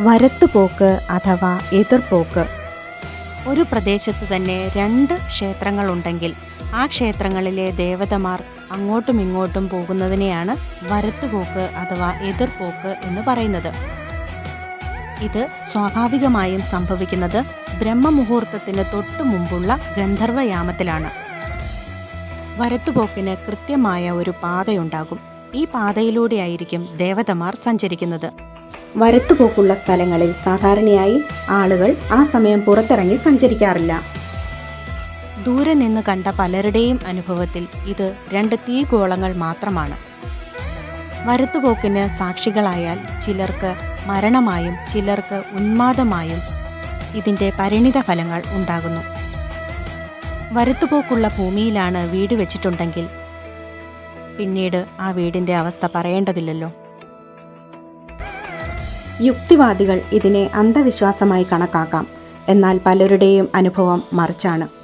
വരത്തുപോക്ക് അഥവാ എതിർപോക്ക്. ഒരു പ്രദേശത്ത് തന്നെ രണ്ട് ക്ഷേത്രങ്ങളുണ്ടെങ്കിൽ ആ ക്ഷേത്രങ്ങളിലെ ദേവതമാർ അങ്ങോട്ടും ഇങ്ങോട്ടും പോകുന്നതിനെയാണ് വരത്തുപോക്ക് അഥവാ എതിർപോക്ക് എന്ന് പറയുന്നത്. ഇത് സ്വാഭാവികമായും സംഭവിക്കുന്നത് ബ്രഹ്മമുഹൂർത്തത്തിന് തൊട്ടു മുമ്പുള്ള ഗന്ധർവയാമത്തിലാണ്. വരത്തുപോക്കിന് കൃത്യമായ ഒരു പാതയുണ്ടാകും. ഈ പാതയിലൂടെയായിരിക്കും ദേവതമാർ സഞ്ചരിക്കുന്നത്. വരത്തുപോക്കുള്ള സ്ഥലങ്ങളിൽ സാധാരണയായി ആളുകൾ ആ സമയം പുറത്തിറങ്ങി സഞ്ചരിക്കാറില്ല. ദൂരെ നിന്ന് കണ്ട പലരുടെയും അനുഭവത്തിൽ ഇത് രണ്ട് തീഗോളങ്ങൾ മാത്രമാണ്. വരത്തുപോക്കിന് സാക്ഷികളായാൽ ചിലർക്ക് മരണമായും ചിലർക്ക് ഉന്മാദമായും ഇതിന്റെ പരിണിത ഫലങ്ങൾ ഉണ്ടാകുന്നു. വരത്തുപോക്കുള്ള ഭൂമിയിലാണ് വീട് വെച്ചിട്ടുണ്ടെങ്കിൽ പിന്നീട് ആ വീടിന്റെ അവസ്ഥ പറയേണ്ടതില്ലല്ലോ. യുക്തിവാദികൾ ഇതിനെ അന്ധവിശ്വാസമായി കണക്കാക്കാം. എന്നാൽ പലരുടെയും അനുഭവം മറിച്ചാണ്.